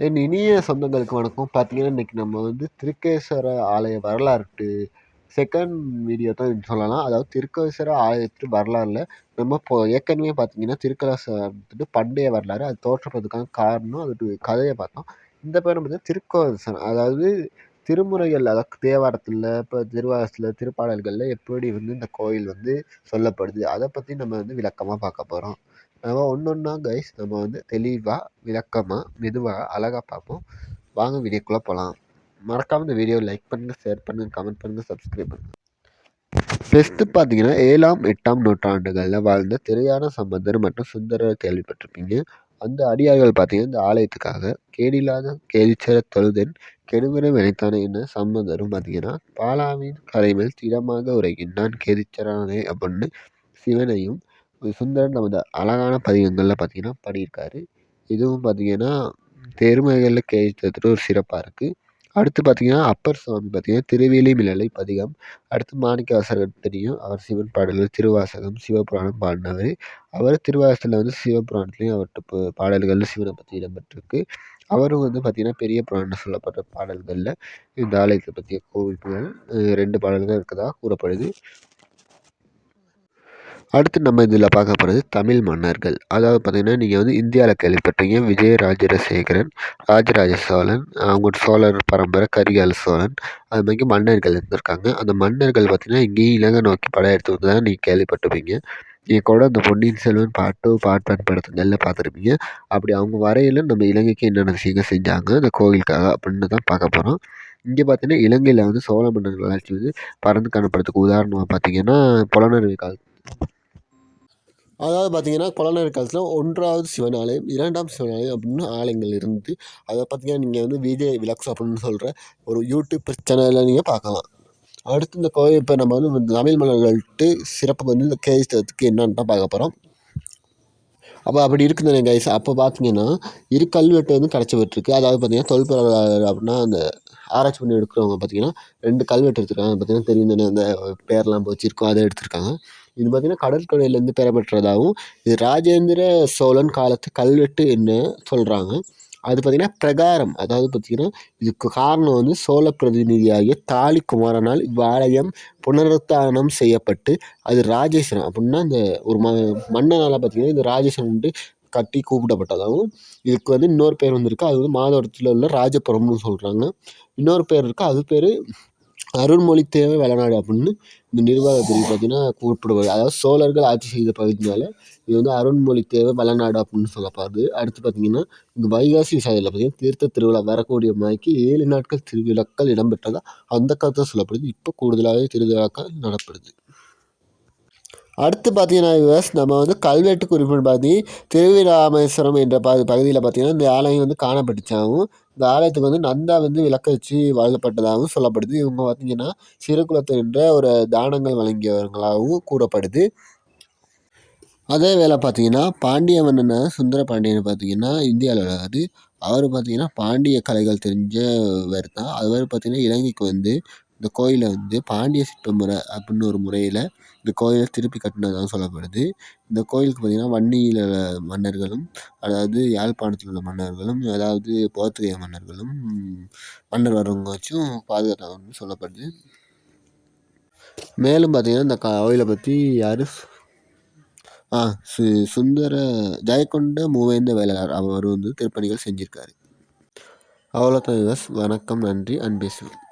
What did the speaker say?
என் இனிய சொந்தங்களுக்கு வணக்கம். பார்த்தீங்கன்னா இன்றைக்கி நம்ம வந்து திருக்கேஸ்வர ஆலய வரலாற்று செகண்ட் வீடியோ தான் சொல்லலாம். அதாவது திருக்கேஸ்வர ஆலயத்து வரலாறில் நம்ம இப்போ ஏற்கனவே பார்த்தீங்கன்னா வந்துட்டு பண்டைய வரலாறு அது தோற்றப்படுறதுக்கான காரணம் அது கதையை பார்த்தோம். இந்த பேர் பார்த்தீங்கன்னா திருக்கோசன் அதாவது திருமுறைகள் அதாவது தேவாரத்தில் இப்போ திருவாசத்தில் திருப்பாடல்களில் எப்படி வந்து இந்த கோயில் வந்து சொல்லப்படுது அதை பற்றி நம்ம வந்து விளக்கமாக பார்க்க போகிறோம் நம்ம ஒன்று ஒன்றா கைஸ் நம்ம வந்து தெளிவாக விளக்கமாக மெதுவாக அழகாக பார்ப்போம். வாங்க வீடியோக்குள்ளே போகலாம் மறக்காமல் இந்த வீடியோ லைக் பண்ணுங்கள் ஷேர் பண்ணுங்கள் கமெண்ட் பண்ணுங்கள் சப்ஸ்கிரைப் பண்ணுங்கள் ஃபஸ்ட்டு பார்த்தீங்கன்னா ஏழாம் எட்டாம் நூற்றாண்டுகளில் வாழ்ந்த திரையான சம்பந்தர் மற்றும் சுந்தரர் கேள்விப்பட்டிருப்பீங்க. அந்த அடியார்கள் பார்த்தீங்கன்னா இந்த ஆலயத்துக்காக கேடில்லாத கேலிச்சர தொழுதன் கெடுவர வினைத்தானே என்ன சம்பந்தரும் பார்த்தீங்கன்னா பாலாவின் கரைமேல் திடமாக உரைகின்றான் கேதிச்சரானே அப்படின்னு சிவனையும் சுந்தரன் நமது அழகான பதிகங்களில் பார்த்தீங்கன்னா பாடியிருக்காரு. இதுவும் பார்த்தீங்கன்னா தெருமைகளில் கேட்கறதுக்கு ஒரு சிறப்பாக இருக்குது அடுத்து பார்த்திங்கன்னா அப்பர் சுவாமி பார்த்தீங்கன்னா திருவேலி மிளலை பதிகம். அடுத்து மாணிக்க வாசகர் தெரியும். அவர் சிவன் பாடல்கள் திருவாசகம் சிவபுராணம் பாடினவர். அவர் திருவாசகத்தில் வந்து சிவபுராணத்துலேயும் அவர்கிட்ட பாடல்களில் சிவனை பற்றி இடம்பெற்றிருக்கு. அவரும் வந்து பார்த்திங்கன்னா பெரிய புராணம் சொல்லப்பட்ட பாடல்களில் இந்த ஆலயத்தை பற்றிய கோவில்கள் ரெண்டு பாடல்கள் இருக்கதாக கூறப்படுது. அடுத்து நம்ம இதில் பார்க்க போகிறது தமிழ் மன்னர்கள். அதாவது பார்த்திங்கன்னா நீங்கள் வந்து இந்தியாவில் கேள்விப்பட்டீங்க விஜய ராஜரசேகரன் ராஜராஜ சோழன் அவங்க சோழர் பரம்பரை கரிகால சோழன் அது மாதிரி மன்னர்கள் இருந்திருக்காங்க. அந்த மன்னர்கள் பார்த்திங்கன்னா இங்கேயும் இலங்கை நோக்கி படம் எடுத்து வந்ததாக நீங்கள் கேள்விப்பட்டிருப்பீங்க. நீங்கள் கூட அந்த பொன்னியின் செல்வன் பாட்டு பாட்டன் படத்துங்களில் பார்த்துருப்பீங்க. அப்படி அவங்க வரையில் நம்ம இலங்கைக்கு என்னென்ன விஷயங்கள் செஞ்சாங்க அந்த கோவிலுக்காக அப்படின்னு தான் பார்க்க போகிறோம். இங்கே பார்த்தீங்கன்னா இலங்கையில் வந்து சோழ மன்னர்கள் வளர்ச்சி வந்து பறந்து காணப்படுறதுக்கு உதாரணமாக பார்த்தீங்கன்னா புலனறுவை காலத்து அதாவது பார்த்தீங்கன்னா கொலநர் காலத்தில் ஒன்றாவது சிவன் ஆலயம் இரண்டாம் சிவன் ஆலயம் அப்படின்னு ஆலயங்கள் இருந்து அதை பார்த்தீங்கன்னா நீங்கள் வந்து விஜய் விலாக்ஸ் அப்படின்னு சொல்கிற ஒரு யூடியூப் சேனலில் நீங்கள் பார்க்கலாம். அடுத்து இந்த கோயில் இப்போ நம்ம வந்து தமிழ் மலர்கள்ட்டு சிறப்பு வந்து இந்த கேஸ்தத்துக்கு என்னன்னு தான் பார்க்க போகிறோம் அப்போ அப்படி இருக்குது கைஸ் அப்போ பார்த்தீங்கன்னா இரு கல்வெட்டு வந்து கிடச்சிவிட்டுருக்கு அதாவது பார்த்தீங்கன்னா தொல்பொருளாளர் அப்படின்னா அந்த ஆராய்ச்சி பண்ணி எடுக்கிறவங்க பார்த்தீங்கன்னா ரெண்டு கல்வெட்டு எடுத்துருக்காங்க. பார்த்தீங்கன்னா தெரியும் தானே அந்த பேர்லாம் வச்சுருக்கோம் அதை எடுத்திருக்காங்க. இது பார்த்திங்கன்னா கடற்கரையிலேருந்து பெறப்பட்டதாகவும் இது ராஜேந்திர சோழன் காலத்து கல்வெட்டு என்ன சொல்கிறாங்க அது பார்த்திங்கன்னா பிரகாரம். அதாவது பார்த்திங்கன்னா இதுக்கு காரணம் வந்து சோழ பிரதிநிதியாகிய தாலி குமாரனால் இவ்வாலயம் புனருத்தானம் செய்யப்பட்டு அது ராஜேஸ்வரம். அப்படின்னா இந்த ஒரு ம மன்னனால் பார்த்திங்கன்னா இந்த ராஜேஸ்வரம் வந்து கட்டி கூப்பிடப்பட்டதாகவும் இதுக்கு வந்து இன்னொரு பேர் வந்திருக்கு. அது வந்து மாதவரத்தில் உள்ள ராஜபுரம்னு சொல்கிறாங்க இன்னொரு பேர் இருக்குது அது பேர் அருண்மொழி தேவை வளநாடு அப்படின்னு இந்த நிர்வாக பிரிவு பார்த்தீங்கன்னா கூப்பிடுவார் அதாவது சோழர்கள் ஆட்சி செய்த பகுதினால இது வந்து அருண்மொழி தேவை வளநாடு அப்படின்னு சொல்லப்படுது. அடுத்து பார்த்தீங்கன்னா இங்கே வைகாசி விசாரியில் பார்த்தீங்கன்னா தீர்த்த திருவிழா வரக்கூடிய மாய்க்கு ஏழு நாட்கள் திருவிழாக்கள் இடம்பெற்றதாக அந்த காலத்தில் சொல்லப்படுது. இப்போ கூடுதலாகவே திருவிழாக்கள் நடப்படுது. அடுத்து பார்த்தீங்கன்னா விவஸ் நம்ம வந்து கல்வெட்டு குறிப்பிட்டு பார்த்தி திருவிராமேஸ்வரம் என்ற ப பகுதியில் பார்த்தீங்கன்னா இந்த ஆலயம் வந்து காணப்பட்டுச்சாகவும் இந்த ஆலயத்துக்கு வந்து நந்தா வந்து விளக்க வச்சு வழங்கப்பட்டதாகவும் சொல்லப்படுது. இவங்க பார்த்தீங்கன்னா சிறுகுலத்தை என்ற ஒரு தானங்கள் வழங்கியவர்களாகவும் கூறப்படுது. அதே வேலை பார்த்தீங்கன்னா பாண்டிய மன்னனை சுந்தர பாண்டியன் பார்த்தீங்கன்னா இந்தியாவில் விளையாடு அவர் பார்த்திங்கன்னா பாண்டிய கலைகள் தெரிஞ்சவர் தான். அவர் பார்த்திங்கன்னா இலங்கைக்கு வந்து இந்த கோயிலை வந்து பாண்டிய சிற்ப முறை அப்படின்னு ஒரு முறையில் இந்த கோயிலை திருப்பி கட்டினதாக சொல்லப்படுது. இந்த கோயிலுக்கு பார்த்திங்கன்னா வன்னியில் மன்னர்களும் அதாவது யாழ்ப்பாணத்தில் உள்ள மன்னர்களும் அதாவது போர்த்துகேய மன்னர்களும் மன்னர் வரவங்க வச்சும் பாதுகாத்தாங்கன்னு சொல்லப்படுது. மேலும் பார்த்திங்கன்னா இந்த கோயிலை பற்றி யார் ஆ சு சுந்தர ஜெயக்கொண்ட மூவேந்த வேளாளர் அவர் வந்து திருப்பணிகள் செஞ்சுருக்காரு. அவ்வளோதான் வணக்கம் நன்றி அன்பேசுவேன்